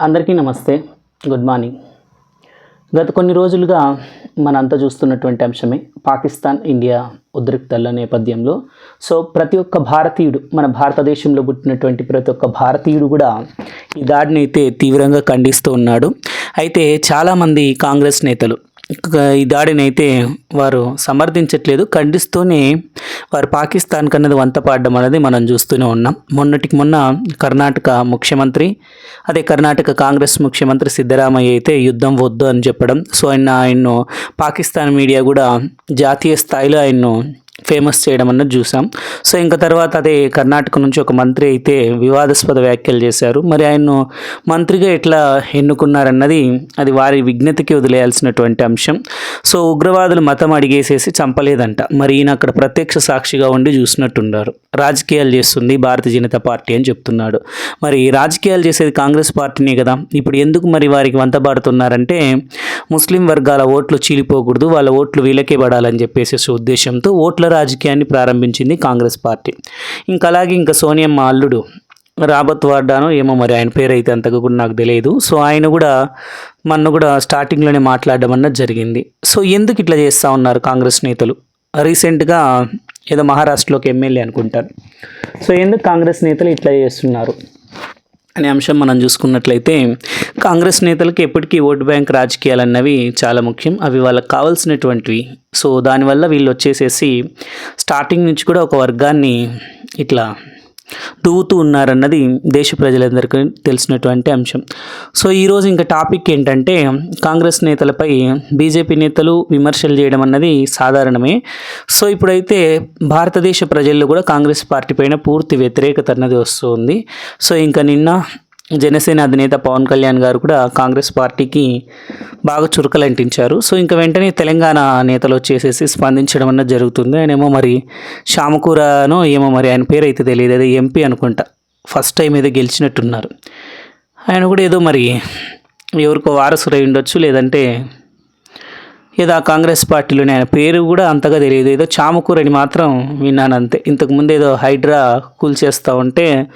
అందరికీ నమస్తే. Good morning గత కొన్ని రోజులుగా మనంతా చూస్తున్నటువంటి అంశమే పాకిస్తాన్ ఇండియా ఉద్రిక్తల నేపథ్యంలో. సో ప్రతి ఒక్క భారతీయుడు మన భారతదేశంలో పుట్టినటువంటి ప్రతి ఒక్క భారతీయుడు కూడా ఈ దాడిని అయితే తీవ్రంగా ఖండిస్తూ ఉన్నాడు. అయితే చాలామంది కాంగ్రెస్ నేతలు ఈ దాడిని అయితే వారు సమర్థించట్లేదు. ఖండిస్తూనే వారు పాకిస్తాన్ కన్నది వంతపాడడం అనేది మనం చూస్తూనే ఉన్నాం. మొన్నటికి మొన్న కర్ణాటక ముఖ్యమంత్రి అదే కర్ణాటక కాంగ్రెస్ ముఖ్యమంత్రి సిద్ధరామయ్య అయితే యుద్ధం వద్దు అని చెప్పడం. సో ఆయన ఆయన్ను పాకిస్తాన్ మీడియా కూడా జాతీయ స్థాయిలో ఆయన్ను ఫేమస్ చేయడం అన్నది చూసాం. సో ఇంకా తర్వాత అదే కర్ణాటక నుంచి ఒక మంత్రి అయితే వివాదాస్పద వ్యాఖ్యలు చేశారు. మరి ఆయన్ను మంత్రిగా ఎట్లా ఎన్నుకున్నారన్నది అది వారి విజ్ఞతకి వదిలేయాల్సినటువంటి అంశం. సో ఉగ్రవాదులు మతం అడిగేసేసి చంపలేదంట. మరి ఈయన అక్కడ ప్రత్యక్ష సాక్షిగా ఉండి చూసినట్టున్నారు. రాజకీయాలు చేస్తుంది భారతీయ జనతా పార్టీ అని చెప్తున్నాడు. మరి రాజకీయాలు చేసేది కాంగ్రెస్ పార్టీనే కదా. ఇప్పుడు ఎందుకు మరి వారికి వంతబాడుతున్నారంటే ముస్లిం వర్గాల ఓట్లు చీలిపోకూడదు వాళ్ళ ఓట్లు వీళ్ళకే పడాలని చెప్పేసి ఉద్దేశంతో ఓట్ల రాజకీయాన్ని ప్రారంభించింది కాంగ్రెస్ పార్టీ. ఇంకా అలాగే ఇంకా సోనియమ్మ అల్లుడు రాబత్ వాడ్డానో ఏమో మరి ఆయన పేరు అయితే అంతగా కూడా నాకు తెలియదు. సో ఆయన కూడా మొన్న కూడా స్టార్టింగ్లోనే మాట్లాడడం అన్నది జరిగింది. సో ఎందుకు ఇట్లా చేస్తూ ఉన్నారు కాంగ్రెస్ నేతలు? రీసెంట్గా ఏదో మహారాష్ట్రలోకి ఎమ్మెల్యే అనుకుంటారు సో ఎందుకు కాంగ్రెస్ నేతలు ఇట్లా చేస్తున్నారు? అనే అంశం మనం చూసుకున్నట్లయితే కాంగ్రెస్ నేతలకు ఎప్పటికీ ఓటు బ్యాంక్ రాజకీయాలు అన్నవి చాలా ముఖ్యం. అవి వాళ్ళకి కావాల్సినటువంటివి. సో దానివల్ల వీళ్ళు వచ్చేసేసి స్టార్టింగ్ నుంచి కూడా ఒక వర్గాన్ని ఇట్లా తూగుతూ ఉన్నారన్నది దేశ ప్రజలందరికీ తెలిసినటువంటి అంశం. సో ఈరోజు ఇంకా టాపిక్ ఏంటంటే కాంగ్రెస్ నేతలపై బీజేపీ నేతలు విమర్శలు చేయడం అన్నది సాధారణమే. సో ఇప్పుడైతే భారతదేశ ప్రజల్లో కూడా కాంగ్రెస్ పార్టీ పైన పూర్తి వ్యతిరేకత అన్నది వస్తుంది సో ఇంకా నిన్న జనసేన అధినేత పవన్ కళ్యాణ్ గారు కూడా కాంగ్రెస్ పార్టీకి బాగా చురుకలంటించారు. సో ఇంకా వెంటనే తెలంగాణ నేతలు వచ్చేసేసి స్పందించడం అన్నది జరుగుతుంది. ఆయన ఏమో మరి శామకూరనో ఏమో మరి ఆయన పేరు అయితే తెలియదు. అదే ఎంపీ అనుకుంటా. ఫస్ట్ టైం ఏదో గెలిచినట్టున్నారు. ఆయన కూడా ఏదో మరి ఎవరికో వారసురై ఉండొచ్చు లేదంటే ఏదో ఆ కాంగ్రెస్ పార్టీలోనే ఆయన పేరు కూడా అంతగా తెలియదు. ఏదో చామకూరని మాత్రం విన్నాను అంతే ఇంతకుముందు ఏదో హైడ్రా కూల్చేస్తూ ఉంటే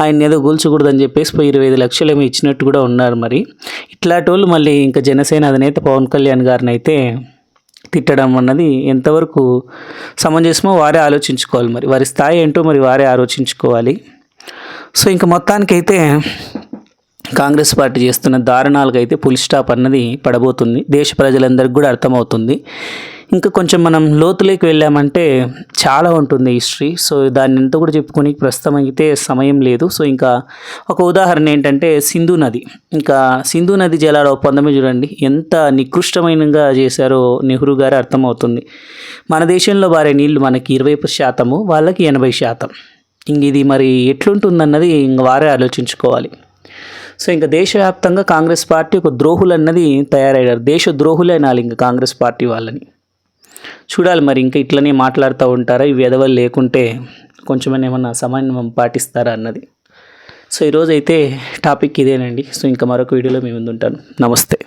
ఆయన ఏదో కూల్చకూడదని చెప్పేసి పోయి ఇరవై ఐదు లక్షలు ఏమో ఇచ్చినట్టు కూడా ఉన్నారు మరి. ఇట్లాంటి వాళ్ళు మళ్ళీ ఇంకా జనసేన అధినేత పవన్ కళ్యాణ్ గారిని అయితే తిట్టడం అన్నది ఎంతవరకు సమంజసమో వారే ఆలోచించుకోవాలి మరి. వారి స్థాయి ఏంటో మరి వారే ఆలోచించుకోవాలి. సో ఇంకా మొత్తానికైతే కాంగ్రెస్ పార్టీ చేస్తున్న దారుణాలకు అయితే పులి స్టాప్ అన్నది పడబోతుంది. దేశ ప్రజలందరికీ కూడా అర్థమవుతుంది. ఇంకా కొంచెం మనం లోతులోకి వెళ్ళామంటే చాలా ఉంటుంది హిస్టరీ సో దాన్ని ఎంత కూడా చెప్పుకొని ప్రస్తుతం అయితే సమయం లేదు. సో ఇంకా ఒక ఉదాహరణ ఏంటంటే సింధు నది. ఇంకా సింధు నది జలాల ఒప్పందమే చూడండి ఎంత నికృష్టమైనగా చేశారో నెహ్రూ గారు అర్థమవుతుంది. మన దేశంలో వారే నీళ్ళు మనకి ఇరవై శాతము వాళ్ళకి ఎనభై శాతం. ఇంక ఇది మరి ఎట్లుంటుందన్నది ఇంక వారే ఆలోచించుకోవాలి. సో ఇంకా దేశవ్యాప్తంగా కాంగ్రెస్ పార్టీ ఒక ద్రోహులు అన్నది తయారయ్యారు. దేశ ద్రోహులే అనాలి ఇంకా కాంగ్రెస్ పార్టీ వాళ్ళని. చూడాలి మరి ఇంకా ఇట్లనే మాట్లాడుతూ ఉంటారా? ఇవి ఎదవలు లేకుంటే కొంచెమైనా ఏమన్నా సమన్వయం పాటిస్తారా అన్నది. సో ఈరోజు అయితే టాపిక్ ఇదేనండి. సో ఇంకా మరొక వీడియోలో మేము ముందు ఉంటాను నమస్తే.